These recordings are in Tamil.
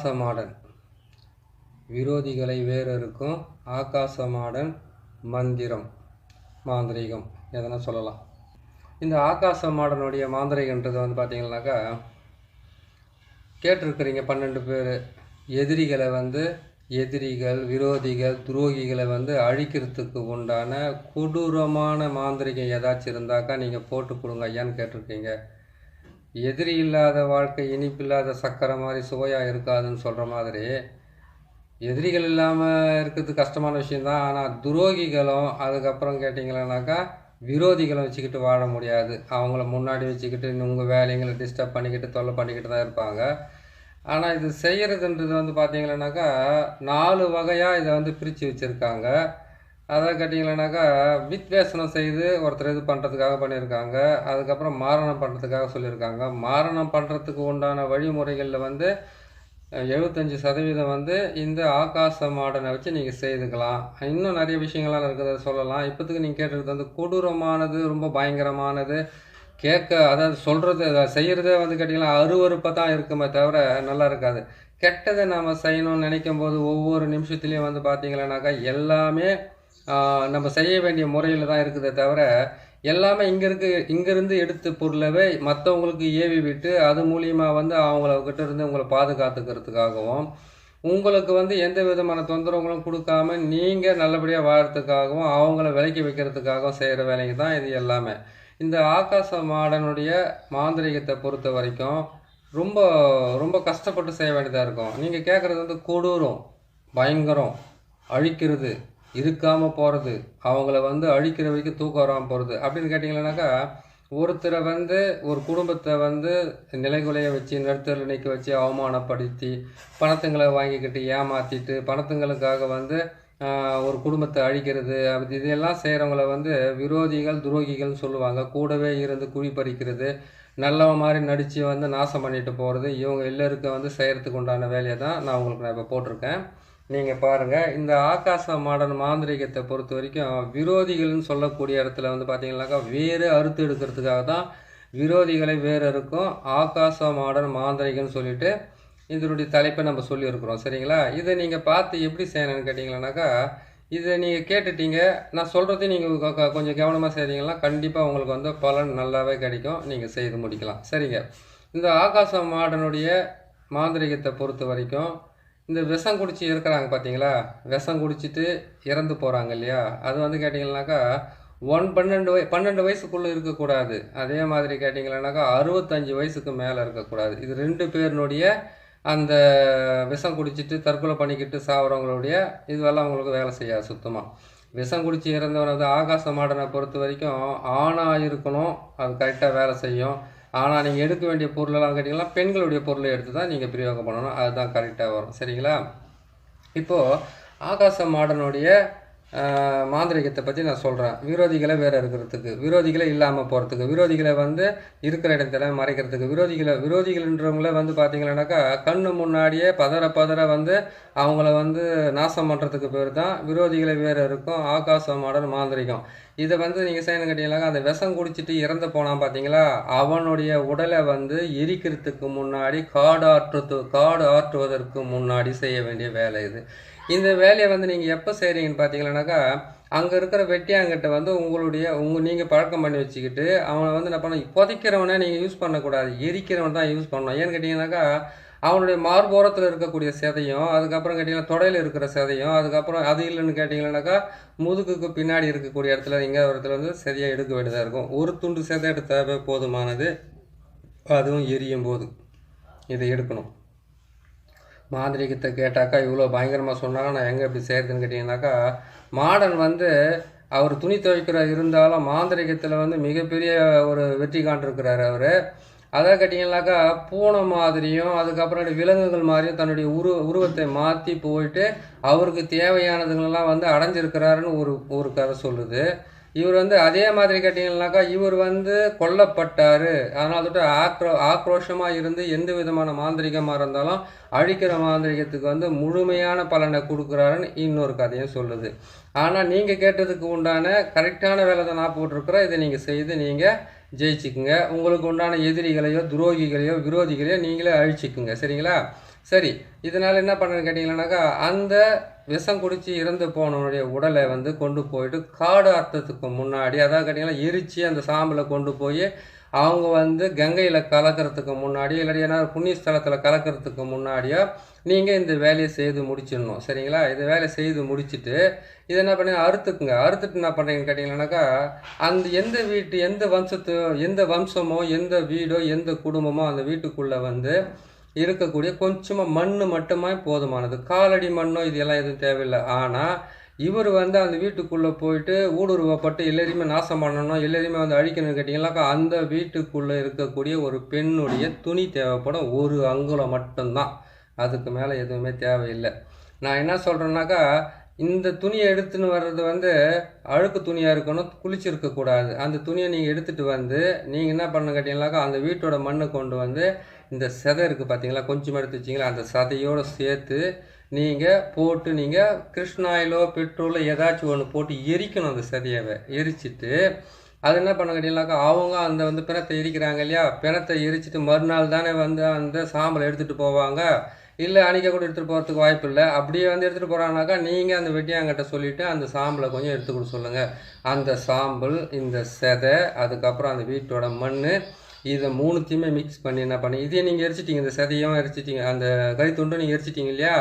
ஆகாச மாடன் விரோதிகளை வேறறுக்கும் ஆகாச மாடன் மந்திரம் மாந்திரிகம் எதனா சொல்லலாம். இந்த ஆகாச மாடனுடைய மாந்திரிகன்றது வந்து பார்த்தீங்கன்னாக்கா கேட்டிருக்கிறீங்க பன்னெண்டு பேர். எதிரிகளை வந்து எதிரிகள் விரோதிகள் துரோகிகளை வந்து அழிக்கிறதுக்கு உண்டான கொடூரமான மாந்திரிகம் ஏதாச்சும் இருந்தாக்கா நீங்கள் போட்டு கொடுங்க ஐயான்னு கேட்டிருக்கீங்க. எதிரி இல்லாத வாழ்க்கை இனிப்பில்லாத சக்கரை மாதிரி சுவையாக இருக்காதுன்னு சொல்கிற மாதிரி எதிரிகள் இல்லாமல் இருக்கிறது கஷ்டமான விஷயந்தான் ஆனால் துரோகிகளும் அதுக்கப்புறம் கேட்டிங்களேனாக்கா விரோதிகளை வச்சுக்கிட்டு வாழ முடியாது. அவங்கள முன்னாடி வச்சுக்கிட்டு உங்கள் வேலைங்களை டிஸ்டர்ப் பண்ணிக்கிட்டு தொல்லை பண்ணிக்கிட்டு தான் இருப்பாங்க. ஆனால் இது செய்கிறதுன்றது வந்து பார்த்தீங்களேனாக்கா நாலு வகையாக இதை வந்து பிரித்து வச்சுருக்காங்க. அதை கேட்டிங்களேனாக்கா வித்வேசனம் செய்து ஒருத்தர் இது பண்ணுறதுக்காக பண்ணியிருக்காங்க. அதுக்கப்புறம் மாரணம் பண்ணுறதுக்காக சொல்லியிருக்காங்க. மாரணம் பண்ணுறதுக்கு உண்டான வழிமுறைகளில் வந்து எழுபத்தஞ்சி சதவீதம் வந்து இந்த ஆகாச மாடனை வச்சு நீங்கள் செய்துக்கலாம். இன்னும் நிறைய விஷயங்கள்லாம் இருக்கிறத சொல்லலாம். இப்போத்துக்கு நீங்கள் கேட்டுருக்கிறது வந்து கொடூரமானது ரொம்ப பயங்கரமானது. கேட்க அதாவது சொல்கிறது செய்கிறதே வந்து கேட்டிங்கன்னா அருவறுப்பாக தான் இருக்குமே தவிர நல்லா இருக்காது. கெட்டதை நாம் செய்யணும்னு நினைக்கும் போது ஒவ்வொரு நிமிஷத்துலேயும் வந்து பார்த்தீங்களேனாக்கா எல்லாமே நம்ம செய்ய வேண்டிய முறையில் தான் இருக்குதே தவிர எல்லாமே இங்கே இருக்கு இங்கேருந்து எடுத்து பொருளவே மற்றவங்களுக்கு ஏவி விட்டு அது மூலியமாக வந்து அவங்கக்கிட்ட இருந்து உங்களை பாதுகாத்துக்கிறதுக்காகவும் உங்களுக்கு வந்து எந்த விதமான தொந்தரவுகளும் கொடுக்காம நீங்கள் நல்லபடியாக வாழறதுக்காகவும் அவங்கள விலைக்கு வைக்கிறதுக்காகவும் செய்கிற வேலைங்க தான் இது எல்லாமே. இந்த ஆகாச மாடனுடைய மாந்திரிகத்தை பொறுத்த வரைக்கும் ரொம்ப ரொம்ப கஷ்டப்பட்டு செய்ய வேண்டியதாக இருக்கும். நீங்கள் கேட்குறது வந்து கொடூரம் பயங்கரம் அழிக்கிறது. இருக்காமல் போகிறது அவங்கள வந்து அழிக்கிற வரைக்கும் தூக்கம் வராமல் போகிறது அப்படின்னு கேட்டிங்கன்னாக்கா ஒருத்தரை வந்து ஒரு குடும்பத்தை வந்து நிலைகுலைய வச்சு நடுத்தரில் நிற்க வச்சு அவமானப்படுத்தி பணத்துங்களை வாங்கிக்கிட்டு ஏமாற்றிட்டு பணத்துங்களுக்காக வந்து ஒரு குடும்பத்தை அழிக்கிறது அப்படி இதெல்லாம் செய்கிறவங்கள வந்து விரோதிகள் துரோகிகள்னு சொல்லுவாங்க. கூடவே இருந்து குழி பறிக்கிறது நல்லவன் மாதிரி நடித்து வந்து நாசம் பண்ணிட்டு போகிறது இவங்க எல்லோருக்கும் வந்து செய்கிறதுக்கு உண்டான வேலையை தான் நான் உங்களுக்கு நான் இப்போ போட்டிருக்கேன். நீங்கள் பாருங்கள் இந்த ஆகாச மாடன் மாந்திரிகத்தை பொறுத்த வரைக்கும் விரோதிகள்னு சொல்லக்கூடிய இடத்துல வந்து பார்த்தீங்கன்னாக்கா வேறு அறுத்து எடுக்கிறதுக்காக தான் விரோதிகளை வேறு இருக்கும் ஆகாச மாடன் மாந்திரிகம்னு சொல்லிட்டு இதனுடைய தலைப்பை நம்ம சொல்லியிருக்கிறோம் சரிங்களா? இதை நீங்கள் பார்த்து எப்படி செய்யணும்னு கேட்டிங்களானாக்கா இதை நீங்கள் கேட்டுட்டீங்க நான் சொல்கிறதையும் நீங்கள் கொஞ்சம் கவனமாக செய்கிறீங்களா கண்டிப்பாக உங்களுக்கு வந்து பலன் நல்லாவே கிடைக்கும் நீங்கள் செய்து முடிக்கலாம் சரிங்க? இந்த ஆகாச மாடனுடைய மாந்திரிகத்தை பொறுத்த வரைக்கும் இந்த விஷம் குடிச்சு இருக்கிறாங்க பார்த்தீங்களா விஷம் குடிச்சிட்டு இறந்து போகிறாங்க இல்லையா? அது வந்து கேட்டிங்கன்னாக்கா ஒன் பன்னெண்டு வய பன்னெண்டு வயசுக்குள்ளே இருக்கக்கூடாது. அதே மாதிரி கேட்டிங்களானாக்கா அறுபத்தஞ்சு வயசுக்கு மேலே இருக்கக்கூடாது. இது ரெண்டு பேரினுடைய அந்த விஷம் குடிச்சிட்டு தற்கொலை பண்ணிக்கிட்டு சாவறவங்களுடைய இதுவெல்லாம் அவங்களுக்கு வேலை செய்யாது சுத்தமாக விஷம் குடிச்சு இறந்தவன் வந்து ஆகாச மாடனை பொறுத்த வரைக்கும் ஆணாக இருக்கணும். அது கரெக்டாக வேலை செய்யும். ஆனால் நீங்கள் எடுக்க வேண்டிய பொருளெல்லாம் கேட்டிங்கன்னா பெண்களுடைய பொருளை எடுத்து தான் நீங்கள் பிரயோகம் பண்ணணும். அதுதான் கரெக்டாக வரும். சரிங்களா? இப்போது ஆகாச மாடனுடைய மாந்திரிகத்தை பற்றி நான் சொல்கிறேன் விரோதிகளை வேறு இருக்கிறதுக்கு விரோதிகளை இல்லாமல் போகிறதுக்கு விரோதிகளை வந்து இருக்கிற இடத்துல மறைக்கிறதுக்கு விரோதிகளை விரோதிகள்ன்றவங்கள வந்து பார்த்தீங்கன்னாக்கா கண்ணு முன்னாடியே பதற பதற வந்து அவங்கள வந்து நாசம் பண்ணுறதுக்கு பேர் தான் விரோதிகளை வேறு இருக்கும் ஆகாச மாந்திரிகம். இதை வந்து நீங்கள் செய்யணும் கேட்டீங்கன்னாக்கா அந்த விஷம் குடிச்சிட்டு இறந்து போனான் பார்த்தீங்களா அவனுடைய உடலை வந்து எரிக்கிறதுக்கு முன்னாடி காடு ஆற்றுறது காடு ஆற்றுவதற்கு முன்னாடி செய்ய வேண்டிய வேலை இது. இந்த வேலையை வந்து நீங்கள் எப்போ செய்கிறீங்கன்னு பார்த்தீங்கன்னாக்கா அங்கே இருக்கிற வெட்டியாங்கிட்ட வந்து உங்களுடைய உங்கள் நீங்கள் பழக்கம் பண்ணி வச்சுக்கிட்டு அவனை வந்து என்ன பண்ண புதைக்கிறவனை நீங்கள் யூஸ் பண்ணக்கூடாது. எரிக்கிறவன் தான் யூஸ் பண்ணணும். ஏன்னு கேட்டிங்கனாக்கா அவனுடைய மார்போரத்தில் இருக்கக்கூடிய செதையும் அதுக்கப்புறம் கேட்டிங்கன்னா தொடையில் இருக்கிற செதையும் அதுக்கப்புறம் அது இல்லைன்னு கேட்டிங்கன்னாக்கா முதுகுக்கு பின்னாடி இருக்கக்கூடிய இடத்துல எங்கே ஒரு இடத்துல வந்து செதையை எடுக்க வேண்டியதாக இருக்கும். ஒரு துண்டு செதை எடுத்தாவே போதுமானது. அதுவும் எரியும் போது இதை எடுக்கணும். மாந்திரிகத்தை கேட்டாக்கா இவ்வளோ பயங்கரமாக சொன்னாங்க நான் எங்கே இப்படி செய்கிறதுன்னு கேட்டிங்கனாக்கா மாடன் வந்து அவர் துணி துவைக்கிற இருந்தாலும் மாந்திரிகத்தில் வந்து மிகப்பெரிய ஒரு வெற்றி காண்டிருக்கிறார் அவர். அதை கேட்டிங்கனாக்கா பூனை மாதிரியும் அதுக்கப்புறம் விலங்குகள் மாதிரியும் தன்னுடைய உரு உருவத்தை மாற்றி போயிட்டு அவருக்கு தேவையானதுங்களெல்லாம் வந்து அடைஞ்சிருக்கிறாருன்னு ஒரு ஒரு கதை சொல்லுது. இவர் வந்து அதே மாதிரி கேட்டிங்கனாக்கா இவர் வந்து கொல்லப்பட்டார். அதனால தொட்டு ஆக்ரோ ஆக்ரோஷமாக இருந்து எந்த விதமான மாந்திரிகமாக இருந்தாலும் அழிக்கிற மாந்திரிகத்துக்கு வந்து முழுமையான பலனை கொடுக்குறாருன்னு இன்னொரு கதையும் சொல்லுது. ஆனால் நீங்கள் கேட்டதுக்கு உண்டான கரெக்டான வேலை தான் நான் போட்டிருக்கிறேன். இதை நீங்கள் செய்து நீங்கள் ஜெயிச்சுக்குங்க. உங்களுக்கு உண்டான எதிரிகளையோ துரோகிகளையோ விரோதிகளையோ நீங்களே அழிச்சிக்குங்க. சரிங்களா? சரி இதனால் என்ன பண்ணுறேன்னு கேட்டிங்கன்னாக்கா அந்த விஷம் குடித்து இறந்து போனவனுடைய உடலை வந்து கொண்டு போயிட்டு காடு அர்த்தத்துக்கு முன்னாடி அதாவது கேட்டிங்கன்னா எரித்து அந்த சாம்பலை கொண்டு போய் அவங்க வந்து கங்கையில் கலக்கிறதுக்கு முன்னாடி இல்லாட்டி ஏன்னா புண்ணிய ஸ்தலத்தில் கலக்கிறதுக்கு முன்னாடியோ நீங்கள் இந்த வேலையை செய்து முடிச்சிடணும். சரிங்களா? இந்த வேலையை செய்து முடிச்சுட்டு இதை என்ன பண்ணி அறுத்துக்குங்க. அறுத்துட்டு என்ன பண்ணுறீங்கன்னு கேட்டிங்கன்னாக்கா அந்த எந்த வீட்டு எந்த வம்சத்து எந்த வம்சமோ எந்த வீடோ எந்த குடும்பமோ அந்த வீட்டுக்குள்ளே வந்து இருக்கக்கூடிய கொஞ்சமாக மண் மட்டுமே போதுமானது. காலடி மண்ணோ இதெல்லாம் எதுவும் தேவையில்லை. ஆனால் இவர் வந்து அந்த வீட்டுக்குள்ளே போயிட்டு ஊடுருவப்பட்டு எல்லாரையுமே நாசம் பண்ணணும் எல்லாரையுமே வந்து அழிக்கணும்னு கேட்டிங்கன்னாக்கா அந்த வீட்டுக்குள்ளே இருக்கக்கூடிய ஒரு பெண்ணுடைய துணி தேவைப்படும். ஒரு அங்குலம் மட்டும்தான். அதுக்கு மேலே எதுவுமே தேவையில்லை. நான் என்ன சொல்கிறேன்னாக்கா இந்த துணியை எடுத்துன்னு வர்றது வந்து அழுக்கு துணியாக இருக்கணும் குளிச்சிருக்கக்கூடாது அந்த துணியை நீங்கள் எடுத்துகிட்டு வந்து நீங்கள் என்ன பண்ண கேட்டிங்கனாக்கா அந்த வீட்டோட மண்ணை கொண்டு வந்து இந்த செதை இருக்குது பார்த்தீங்களா கொஞ்சம் எடுத்து வச்சிங்களா அந்த சதையோடு சேர்த்து நீங்கள் போட்டு நீங்கள் கிருஷ்ணாயிலோ பெட்ரோலோ ஏதாச்சும் ஒன்று போட்டு எரிக்கணும் அந்த சதையவை. எரிச்சிட்டு அது என்ன பண்ண கேட்டீங்கன்னாக்கா அவங்க அந்த வந்து பிணத்தை எரிக்கிறாங்க இல்லையா பிணத்தை எரிச்சிட்டு மறுநாள் தானே வந்து அந்த சாம்பலை எடுத்துகிட்டு போவாங்க. இல்லை அன்றைக்கி கூட எடுத்துகிட்டு போகிறதுக்கு வாய்ப்பு இல்லை. அப்படியே வந்து எடுத்துகிட்டு போகிறாங்கனாக்கா நீங்கள் அந்த வெட்டியாங்கிட்ட சொல்லிவிட்டு அந்த சாம்பலை கொஞ்சம் எடுத்து கொடுக்க சொல்லுங்கள் அந்த சாம்பல் இந்த செதை அதுக்கப்புறம் அந்த வீட்டோட மண் இதை மூணுத்தையுமே மிக்ஸ் பண்ணி என்ன பண்ணி இதே நீங்கள் எரிச்சிட்டிங்க இந்த சதையும் எரிச்சிட்டிங்க அந்த கறித்துண்டும் நீங்கள் எரிச்சிட்டிங்க இல்லையா?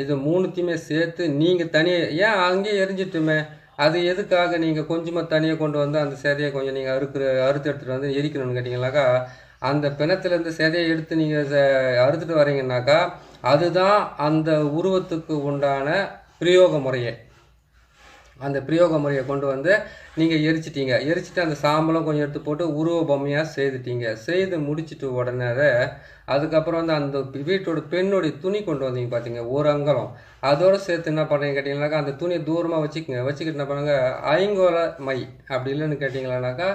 இது மூணுத்தையுமே சேர்த்து நீங்கள் தனியாக ஏன் அங்கேயே எரிஞ்சிட்டுமே? அது எதுக்காக நீங்கள் கொஞ்சமாக தனியாக கொண்டு வந்து அந்த சேதையை கொஞ்சம் நீங்கள் அறுக்கிற அறுத்து எடுத்துகிட்டு வந்து எரிக்கணும்னு கேட்டிங்கனாக்கா அந்த பிணத்துலேருந்து சதையை எடுத்து நீங்கள் அறுத்துட்டு வரீங்கன்னாக்கா அதுதான் அந்த உருவத்துக்கு உண்டான பிரயோக முறையை. அந்த பிரயோக முறையை கொண்டு வந்து நீங்கள் எரிச்சிட்டீங்க. எரிச்சிட்டு அந்த சாம்பலும் கொஞ்சம் எடுத்து போட்டு உருவ பொம்மையாக செய்துட்டீங்க. செய்து முடிச்சிட்டு உடனே அதுக்கப்புறம் வந்து அந்த வீட்டோட பெண்ணுடைய துணி கொண்டு வந்தீங்க பார்த்தீங்க ஒரு அங்கலம். அதோடு சேர்த்து என்ன பண்ணுறீங்க கேட்டிங்கனாக்கா அந்த துணியை தூரமாக வச்சுக்கோங்க. வச்சுக்கிட்டு என்ன பண்ணுங்கள் ஐங்கோல மை அப்படி இல்லைன்னு கேட்டிங்களானாக்கா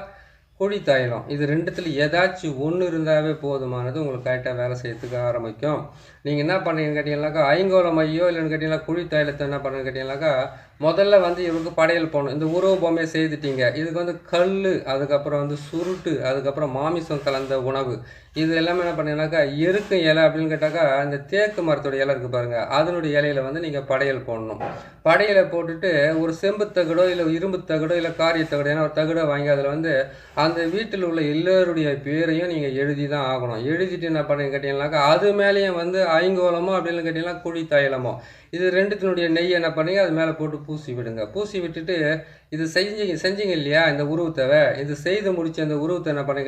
குழி தைலம். இது ரெண்டுத்தில் ஏதாச்சும் ஒன்று இருந்தாவே போதுமானது உங்களுக்கு கரெக்டாக வேலை செய்யறதுக்கு ஆரம்பிக்கும். நீங்கள் என்ன பண்ணீங்கன்னு கேட்டிங்கனாக்கா ஐங்கோல மையோ இல்லைன்னு கேட்டிங்கன்னா குழி தைலத்தை என்ன பண்ணுன்னு கேட்டிங்கனாக்கா முதல்ல வந்து இவருக்கு படையல் போகணும் இந்த உருவ பொம்மையை செய்துட்டீங்க. இதுக்கு வந்து கல் அதுக்கப்புறம் வந்து சுருட்டு அதுக்கப்புறம் மாமிசம் கலந்த உணவு. இது எல்லாமே என்ன பண்ணீங்கன்னாக்கா எருக்கு இலை அப்படின்னு கேட்டாக்கா இந்த தேக்கு மரத்தோட இலை இருக்குது பாருங்கள் அதனுடைய இலையில வந்து நீங்கள் படையல் போடணும். படையலை போட்டுட்டு ஒரு செம்பு தகடோ இல்லை இரும்பு தகடோ இல்லை காரிய தகடோ ஏன்னா ஒரு தகடோ வாங்கி அதில் வந்து அந்த வீட்டில் உள்ள எல்லோருடைய பேரையும் நீங்கள் எழுதி தான் ஆகணும். எழுதிட்டு என்ன பண்ணீங்க கேட்டிங்கனாக்கா அது மேலேயும் வந்து ஐங்கோலமோ அப்படின்னு கேட்டிங்கன்னா குழி தைலமோ இது ரெண்டுத்தினுடைய நெய் என்ன பண்ணுங்க அது மேலே போட்டு பூசி விடுங்க பூசி விட்டுட்டு இது செஞ்சீங்க செஞ்சீங்க இல்லையா இந்த உருவத்தை இது செய்து முடிச்ச அந்த உருவத்தை என்ன பண்ணி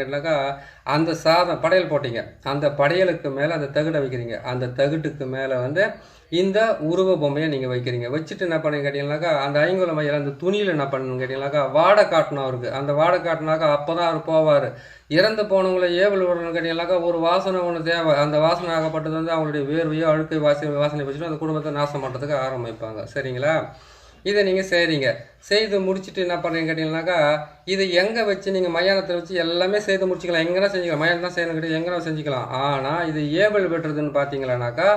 அந்த சாதம் படையல் போட்டீங்க. அந்த படையலுக்கு மேலே அந்த தகுடை வைக்கிறீங்க. அந்த தகுட்டுக்கு மேலே வந்து இந்த உருவ பொம்மையை நீங்கள் வைக்கிறீங்க. வச்சுட்டு என்ன பண்ணி கேட்டிங்கனாக்கா அந்த ஐங்குல மையில் அந்த துணியில் என்ன பண்ணணும்னு கேட்டிங்கனாக்கா வாடை காட்டணும் அவருக்கு. அந்த வாடை காட்டினாக்கா அப்போ தான் அவர் போவார். இறந்து போனவங்களை ஏவல் விடணும்னு கேட்டிங்கனாக்கா ஒரு வாசனை ஒன்று தேவை. அந்த வாசனை ஆகப்பட்டது வந்து அவங்களுடைய வேர்வையோ அழுக்கை வாசனை வாசனை வச்சுட்டு அந்த குடும்பத்தை நாசம் பண்ணுறதுக்கு ஆரம்பிப்பாங்க. சரிங்களா? இதை நீங்கள் செய்கிறீங்க செய்து முடிச்சுட்டு என்ன பண்ணுறீங்க கேட்டிங்கனாக்கா இதை எங்கே வச்சு நீங்கள் மயானத்தில் வச்சு எல்லாமே செய்து முடிச்சிக்கலாம். எங்கன்னா செஞ்சுக்கலாம். மயானம் தான் செய்யணும் கிடையாது எங்கன்னா செஞ்சுக்கலாம். ஆனால் இது ஏவல் வெட்டுறதுன்னு பார்த்தீங்களானாக்கா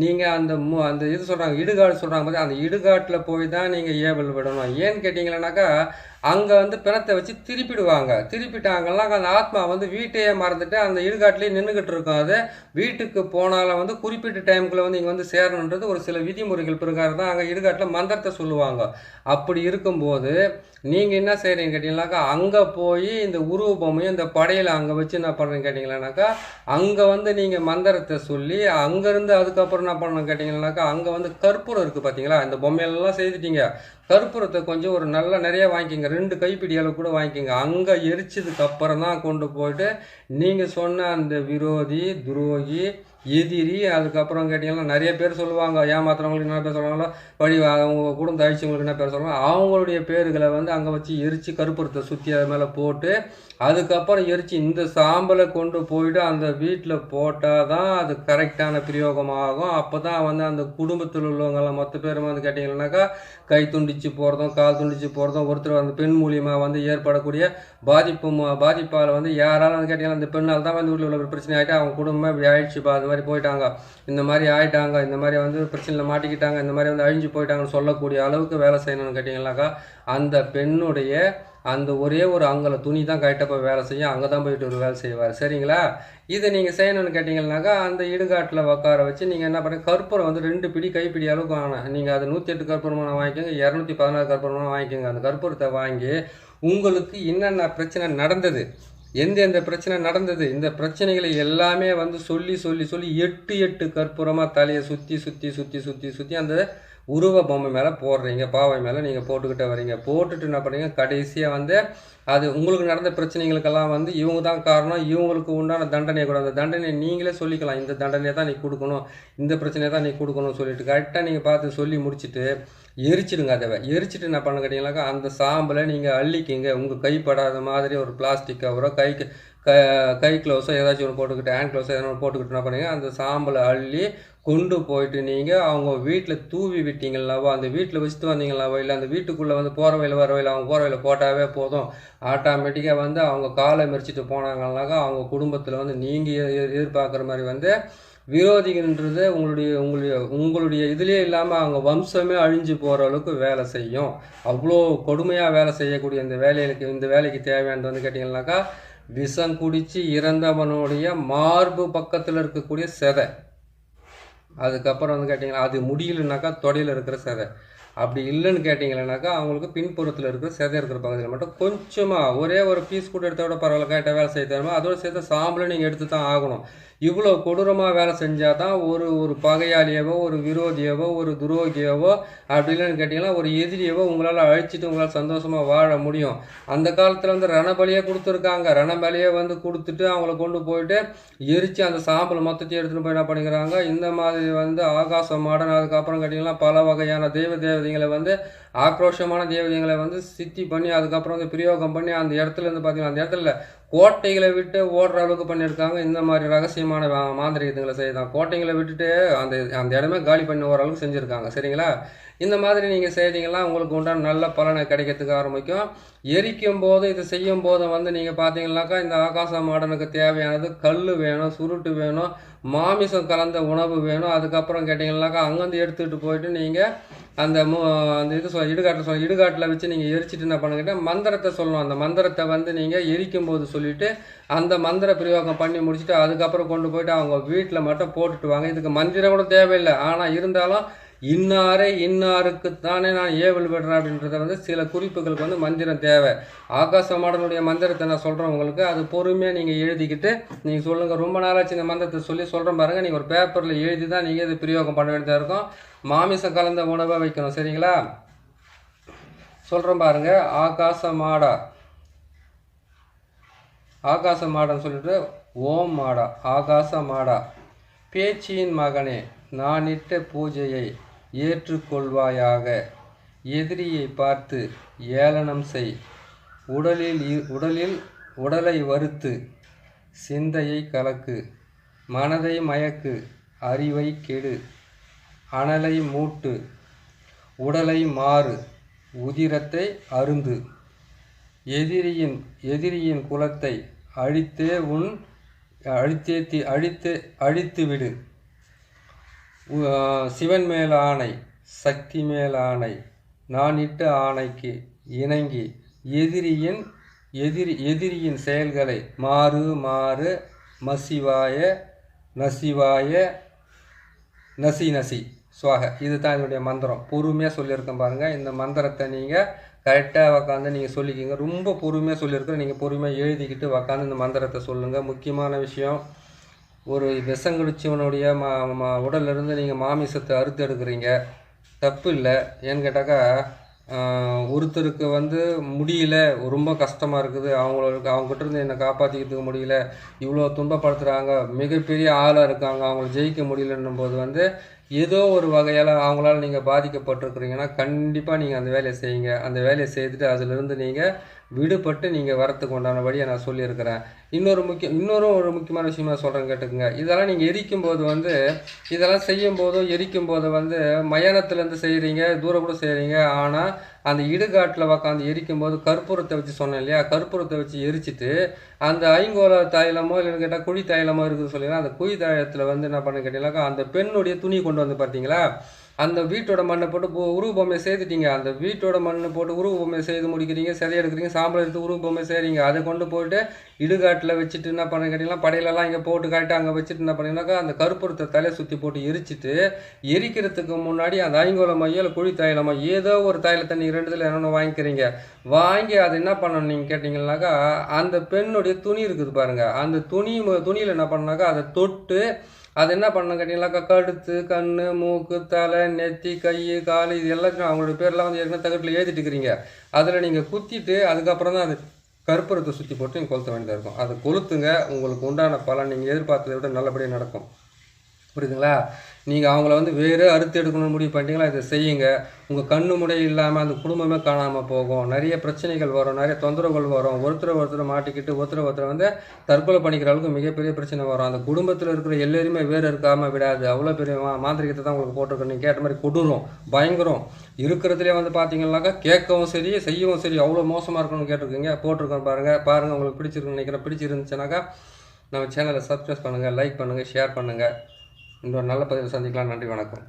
நீங்கள் அந்த மு அந்த இது சொல்கிறாங்க இடுகாடு சொல்கிறாங்க பார்த்து அந்த இடுகாட்டில் போய் தான் நீங்கள் ஏவல் விடணும். ஏன்னு கேட்டிங்களேனாக்கா அங்கே வந்து பிணத்தை வச்சு திருப்பிடுவாங்க. திருப்பிட்டாங்கன்னா அந்த ஆத்மா வந்து வீட்டையே மறந்துட்டு அந்த இடுகாட்டிலே நின்றுக்கிட்டு இருக்கும். அது வீட்டுக்கு போனாலும் வந்து குறிப்பிட்ட டைமுக்குள்ளே வந்து இங்கே வந்து சேரணுன்றது ஒரு சில விதிமுறைகள் பிரகாரம் தான் அங்கே இடுகாட்டில் மந்திரத்தை சொல்லுவாங்க. அப்படி இருக்கும்போது நீங்கள் என்ன செய்கிறீங்க கேட்டிங்கனாக்கா அங்கே போய் இந்த உருவ பொம்மையும் இந்த படையில் அங்கே வச்சு என்ன பண்ணுறீங்க கேட்டிங்களானாக்கா அங்கே வந்து நீங்கள் மந்திரத்தை சொல்லி அங்கேருந்து அதுக்கப்புறம் என்ன பண்ணணும் கேட்டிங்கன்னாக்கா அங்கே வந்து கற்பூரம் இருக்குது பார்த்தீங்களா இந்த பொம்மையெல்லாம் செய்துட்டீங்க. கற்பூரத்தை கொஞ்சம் ஒரு நல்ல நிறைய வாங்கிக்கிங்க. ரெண்டு கைப்பிடி அளவு கூட வாங்கிக்கோங்க. அங்கே எரிச்சதுக்கு அப்புறம் தான் கொண்டு போயிட்டு நீங்கள் சொன்ன அந்த விரோதி துரோகி எதிரி அதுக்கப்புறம் கேட்டிங்கன்னா நிறைய பேர் சொல்லுவாங்க ஏமாத்துறவங்களுக்கு என்ன பேர் சொல்லுவாங்களோ வழி அவங்க குடும்ப அழிச்சவங்களுக்கு என்ன பேர் சொல்லுவாங்க அவங்களுடைய பேர்களை வந்து அங்கே வச்சு எரித்து கருப்புறத்தை சுற்றி அது மேலே போட்டு அதுக்கப்புறம் எரித்து இந்த சாம்பலை கொண்டு போயிட்டு அந்த வீட்டில் போட்டால் தான் அது கரெக்டான பிரயோகமாகும். அப்போ தான் வந்து அந்த குடும்பத்தில் உள்ளவங்கெல்லாம் மொத்த பேரும் வந்து கேட்டிங்கன்னாக்கா கை துண்டிச்சு போகிறதும் கால் துண்டிச்சு போகிறதும் ஒருத்தர் அந்த பெண் மூலியமாக வந்து ஏற்படக்கூடிய பாதிப்பு பாதிப்பால் வந்து யாராலும் வந்து கேட்டிங்கன்னா அந்த பெண்ணால் தான் வந்து வீட்டில் உள்ள பிரச்சனை ஆகிட்டு அவங்க குடும்பமே இப்படி ஆயிடுச்சுப்பா மாதிரி போயிட்டாங்க. இந்த மாதிரி ஆயிட்டாங்க. இந்த மாதிரி வந்து பிரச்சனையில் மாட்டிக்கிட்டாங்க. இந்த மாதிரி வந்து அழிஞ்சு போயிட்டாங்கன்னு சொல்லக்கூடிய அளவுக்கு வேலை செய்யணும்னு கேட்டிங்கன்னாக்கா அந்த பெண்ணுடைய அந்த ஒரே ஒரு அங்கில் துணி தான் கரெக்டாக போய் வேலை செய்யும். அங்கே தான் போயிட்டு ஒரு வேலை செய்வார். சரிங்களா? இதை நீங்கள் செய்யணும்னு கேட்டிங்கன்னாக்கா அந்த இடுகாட்டில் உட்கார வச்சு நீங்கள் என்ன பண்ணுங்க கற்பூரம் வந்து ரெண்டு பிடி கைப்பிடி அளவுக்கு வாங்கினேன் நீங்கள் அது நூற்றி எட்டு கற்பூரமான வாங்கிக்கோங்க இரநூத்தி பதினாறு கற்பூரமான வாங்கிக்கோங்க. அந்த கற்பூரத்தை வாங்கி உங்களுக்கு என்னென்ன பிரச்சனை நடந்தது எந்த எந்த பிரச்சனை நடந்தது? இந்த பிரச்சனைகளை எல்லாமே வந்து சொல்லி சொல்லி சொல்லி எட்டு எட்டு கற்பூரமாக தலையை சுற்றி சுற்றி சுற்றி சுற்றி சுற்றி அந்த உருவ பொம்மை மேலே போடுறீங்க. பாவை மேலே நீங்கள் போட்டுக்கிட்டே வரீங்க. போட்டுட்டு என்ன பண்ணுறீங்க? கடைசியாக வந்து அது உங்களுக்கு நடந்த பிரச்சனைகளுக்கெல்லாம் வந்து இவங்க தான் காரணம். இவங்களுக்கு உண்டான தண்டனையை கூட. அந்த தண்டனையை நீங்களே சொல்லிக்கலாம். இந்த தண்டனையை தான் நீ கொடுக்கணும். இந்த பிரச்சனையை தான் நீ கொடுக்கணும்னு சொல்லிட்டு கரெக்டாக நீங்கள் பார்த்து சொல்லி முடிச்சுட்டு எரிச்சிடுங்க அதை. எரிச்சிட்டு என்ன பண்ண கேட்டிங்கனாக்கா அந்த சாம்பலை நீங்கள் அள்ளிக்கிங்க. உங்கள் கைப்படாத மாதிரி ஒரு பிளாஸ்டிக் கவரோ கைக்கு க கை க்ளவுஸோ ஏதாச்சும் ஒன்று போட்டுக்கிட்டு ஹேண்ட் க்ளவுஸோ எதனா ஒன்று போட்டுக்கிட்டு என்ன பண்ணுங்க அந்த சாம்பலை அள்ளி கொண்டு போயிட்டு நீங்கள் அவங்க வீட்டில் தூவி விட்டீங்களாவோ அந்த வீட்டில் வச்சுட்டு வந்தீங்களாவோ இல்லை அந்த வீட்டுக்குள்ளே வந்து போகிற வயல் வர வயல் அவங்க போகிற வயல் போட்டாவே போதும். ஆட்டோமேட்டிக்காக வந்து அவங்க காலை மெரிச்சிட்டு போனாங்கனாக்கா அவங்க குடும்பத்தில் வந்து நீங்கள் எதிர்பார்க்குற மாதிரி வந்து விரோதிகள்ன்றது உங்களுடைய உங்களுடைய உங்களுடைய இதுலேயே இல்லாமல் அவங்க வம்சமே அழிஞ்சு போகிற அளவுக்கு வேலை செய்யும். அவ்வளோ கொடுமையாக வேலை செய்யக்கூடிய இந்த வேலைகளுக்கு இந்த வேலைக்கு தேவையானது வந்து கேட்டிங்கன்னாக்கா விஷம் குடித்து இறந்தவனுடைய மார்பு பக்கத்தில் இருக்கக்கூடிய செதை. அதுக்கப்புறம் வந்து கேட்டிங்கன்னா அது முடியலனாக்கா தொடையில் இருக்கிற செதை. அப்படி இல்லைன்னு கேட்டிங்கன்னாக்கா அவங்களுக்கு பின்புறத்தில் இருக்கிற செதை இருக்கிற பகுதியில் மட்டும் கொஞ்சமாக ஒரே ஒரு பீஸ் கூட எடுத்த விட பரவாயில்ல கேட்ட வேலை செய்ய தருமோ அதோட சேர்த்து சாம்பலை நீங்கள் எடுத்து தான் ஆகணும். இவ்வளோ கொடூரமாக வேலை செஞ்சால் தான் ஒரு ஒரு பகையாளியவோ ஒரு விரோதியவோ ஒரு துரோகியவோ அப்படி இல்லைன்னு கேட்டிங்கன்னா ஒரு எதிரியவோ உங்களால் அழிச்சிட்டு உங்களால் சந்தோஷமாக வாழ முடியும். அந்த காலத்தில் வந்து ரணபலியே கொடுத்துருக்காங்க. ரணபலியை வந்து கொடுத்துட்டு அவங்கள கொண்டு போயிட்டு எரித்து அந்த சாம்பல் மொத்தத்தையும் எடுத்துகிட்டு போய் என்ன பண்ணிக்கிறாங்க? இந்த மாதிரி வந்து ஆகாச மாடன் அதுக்கப்புறம் கேட்டிங்கன்னா பல வகையான தெய்வ தேவதைகளை வந்து ஆக்ரோஷமான தேவதைகளை வந்து சித்தி பண்ணி அதுக்கப்புறம் வந்து பிரயோகம் பண்ணி அந்த இடத்துல இருந்து பார்த்தீங்கன்னா அந்த இடத்துல கோட்டைகளை விட்டு ஓடுற அளவுக்கு பண்ணியிருக்காங்க. இந்த மாதிரி ரகசியமான மா- மாந்திரிகத்துங்களை செய்தான். கோட்டைகளை விட்டுட்டு அந்த அந்த இடமே காலி பண்ணி ஓரளவுக்கு செஞ்சுருக்காங்க. சரிங்களா? இந்த மாதிரி நீங்கள் செய்தீங்கன்னா உங்களுக்கு உண்டான நல்ல பலனை கிடைக்கிறதுக்கு ஆரம்பிக்கும். எரிக்கும் போது இது செய்யும் போது வந்து நீங்கள் பார்த்தீங்கன்னாக்கா இந்த ஆகாச மாடனுக்கு தேவையானது கல் வேணும் சுருட்டு வேணும் மாமிசம் கலந்த உணவு வேணும். அதுக்கப்புறம் கேட்டிங்கன்னாக்கா அங்கேருந்து எடுத்துகிட்டு போயிட்டு நீங்கள் அந்த மு அந்த இது சொல் இடுகாட்டில் சொல் இடுகாட்டில் வச்சு நீங்கள் எரிச்சிட்டு என்ன பண்ணுங்கன்னா மந்திரத்தை சொல்லணும். அந்த மந்திரத்தை வந்து நீங்கள் எரிக்கும் போது சொல்லிவிட்டு அந்த மந்திர பிரயோகம் பண்ணி முடிச்சுட்டு அதுக்கப்புறம் கொண்டு போயிட்டு அவங்க வீட்டில் மட்டும் போட்டுட்டு வாங்க. இதுக்கு மந்திரம் கூட தேவையில்லை. ஆனால் இருந்தாலும் இன்னாரே இன்னாருக்கு தானே நான் ஏவல் விடுறேன் அப்படின்றத வந்து சில குறிப்புகளுக்கு வந்து மந்திரம் தேவை. ஆகாச மாடனுடைய மந்திரத்தை நான் சொல்கிறேன் உங்களுக்கு. அது பொறுமையாக நீங்கள் எழுதிக்கிட்டு நீங்கள் சொல்லுங்கள் ரொம்ப நாளாச்சு இந்த மந்திரத்தை சொல்லி சொல்கிறேன் பாருங்கள் நீங்கள் ஒரு பேப்பரில் எழுதி தான் நீங்கள் இது பிரயோகம் பண்ண வேண்டியதாக இருக்கும். மாமிசம் கலந்த உணவை வைக்கணும் சரிங்களா? சொல்கிறேன் பாருங்கள் ஆகாச மாடா ஆகாச மாடன்னு சொல்லிட்டு ஓம் மாடா. ஆகாச மாடா பேச்சியின் மகனே நான் இட்ட பூஜையை ஏற்றுக்கொள்வாயாக. எதிரியை பார்த்து ஏளனம் செய். உடலில் இ- உடலில் உடலை வறுத்து சிந்தையை கலக்கு. மனதை மயக்கு. அறிவை கெடு. அனலை மூட்டு. உடலை மாறு. உதிரத்தை அருந்து. எதிரியின் எதிரியின் குலத்தை அழித்தே உன் அழித்தே தி அழித்து அழித்துவிடு. சிவன் மேல் ஆணை சக்தி மேல் ஆணை நான் இட்ட ஆணைக்கு இணங்கி எதிரியின் எதிரி எதிரியின் செயல்களை மாறு மாறு மசிவாய நசிவாய நசி நசி. சுவாக இதுதான் என்னுடைய மந்திரம். பொறுமையாக சொல்லியிருக்கேன் பாருங்கள் இந்த மந்திரத்தை நீங்கள் கரெக்டாக உக்காந்து நீங்கள் சொல்லிக்கிங்க. ரொம்ப பொறுமையாக சொல்லியிருக்கிறேன் நீங்கள் பொறுமையாக எழுதிக்கிட்டு உக்காந்து இந்த மந்திரத்தை சொல்லுங்கள் முக்கியமான விஷயம் ஒரு விஷங்குடிச்சவனுடைய மா மா உடலிருந்து நீங்கள் மாமிசத்தை அறுத்து எடுக்கிறீங்க. தப்பு இல்லை. ஏன்னு கேட்டாக்கா ஒருத்தருக்கு வந்து முடியல ரொம்ப கஷ்டமாக இருக்குது. அவங்களுக்கு அவங்ககிட்ட இருந்து என்னை காப்பாற்றிக்கிறதுக்கு முடியல. இவ்வளோ துன்பப்படுத்துகிறாங்க மிகப்பெரிய ஆளாக இருக்காங்க. அவங்கள ஜெயிக்க முடியலன்னும் போது வந்து ஏதோ ஒரு வகையால் அவங்களால நீங்கள் பாதிக்கப்பட்டிருக்கிறீங்கன்னா கண்டிப்பாக நீங்கள் அந்த வேலையை செய்யுங்க. அந்த வேலையை செய்துட்டு அதிலிருந்து நீங்கள் விடுபட்டு நீங்கள் வரத்துக்கு உண்டான வழியை நான் சொல்லியிருக்கிறேன். இன்னொரு முக்கிய இன்னொரு ஒரு முக்கியமான விஷயமா சொல்கிறேன் கேட்டுக்குங்க. இதெல்லாம் நீங்கள் எரிக்கும் போது வந்து இதெல்லாம் செய்யும் போதும் எரிக்கும் போது வந்து மயானத்துலேருந்து செய்கிறீங்க தூரம் கூட செய்கிறீங்க ஆனால் அந்த இடுகாட்டில் உக்காந்து எரிக்கும் போது கற்பூரத்தை வச்சு சொன்னேன் இல்லையா? கற்பூரத்தை வச்சு எரிச்சிட்டு அந்த ஐங்கோல தைலமோ இல்லைன்னு கேட்டால் குழி தைலமோ இருக்குது சொல்லிங்கன்னா அந்த குழி தைலத்தில் வந்து என்ன பண்ண கேட்டீங்கன்னாக்கா அந்த பெண்ணுடைய துணி கொண்டு வந்து பார்த்தீங்களா? அந்த வீட்டோட மண்ணை போட்டு உருவ பொம்மை செய்துட்டீங்க அந்த வீட்டோட மண்ணை போட்டு உருவ செய்து முடிக்கிறீங்க சிலை எடுக்கிறீங்க சாம்பல் எடுத்து உருவ பொம்மை செய்கிறீங்க அதை கொண்டு போயிட்டு இடுகாட்டில் வச்சுட்டு என்ன பண்ண கேட்டிங்கன்னா படையிலலாம் இங்கே போட்டு காட்டி அங்கே வச்சுட்டு என்ன பண்ணீங்கன்னாக்கா அந்த கருப்புரத்தை தலையை சுற்றி போட்டு எரிச்சிட்டு எரிக்கிறதுக்கு முன்னாடி அந்த ஐங்கோல மையில் இல்லை குழி தைலமோ ஏதோ ஒரு தைலத்தை நீங்கள் ரெண்டுத்தில் என்னென்ன வாங்கிக்கிறீங்க. வாங்கி அதை என்ன பண்ணணும் நீங்கள் கேட்டிங்கன்னாக்கா அந்த பெண்ணுடைய துணி இருக்குது பாருங்கள் அந்த துணி துணியில் என்ன பண்ணாக்கா அதை தொட்டு அது என்ன பண்ணணும் கேட்டிங்கனாக்கா கழுத்து கண் மூக்கு தலை நெத்தி கை கால் இது எல்லாத்தையும் அவங்களோட பேர்லாம் வந்து ஏற்கனவே தகட்டில் எழுதிட்டு இருக்கிறீங்க. அதில் நீங்கள் குத்திட்டு அதுக்கப்புறம் தான் அது கற்பூரத்தை சுற்றி போட்டு நீங்கள் கொளுத்த வேண்டியதாக இருக்கும். அதை கொளுத்துங்க. உங்களுக்கு உண்டான பலன் நீங்கள் எதிர்பார்த்ததை விட நல்லபடியாக நடக்கும். புரியுதுங்களா? நீங்கள் அவங்கள வந்து வேறு அறுத்து எடுக்கணும்னு முடிவு பண்ணிட்டீங்களா? இதை செய்யுங்க. உங்கள் கண்ணு முடி இல்லாமல் அந்த குடும்பமே காணாமல் போகும். நிறைய பிரச்சனைகள் வரும். நிறைய தொந்தரவுகள் வரும். ஒருத்தரை ஒருத்தர் மாட்டிக்கிட்டு ஒருத்தரை ஒருத்தர் வந்து தற்கொலை பண்ணிக்கிற அளவுக்கு மிகப்பெரிய பிரச்சனை வரும். அந்த குடும்பத்தில் இருக்கிற எல்லோருமே வேறு இருக்காமல் விடாது. அவ்வளோ பெரிய மா மாந்திரிகத்தை தான் உங்களுக்கு போட்டிருக்கோம் நீங்கள் கேட்ட மாதிரி கொடூரம் பயங்கரம். இருக்கிறதுலே வந்து பார்த்தீங்கன்னாக்கா கேட்கவும் சரி செய்யவும் சரி. அவ்வளோ மோசமாக இருக்கணும்னு கேட்டிருக்கீங்க. போட்டிருக்கோம் பாருங்கள் பாருங்கள் உங்களுக்கு பிடிச்சிருக்குன்னு நினைக்கிறேன். பிடிச்சிருந்துச்சுனாக்கா நம்ம சேனலை சப்ஸ்கிரைப் பண்ணுங்கள் லைக் பண்ணுங்கள் ஷேர் பண்ணுங்கள் இன்னொரு நல்ல பதிவு சந்திக்கலாம். நன்றி வணக்கம்.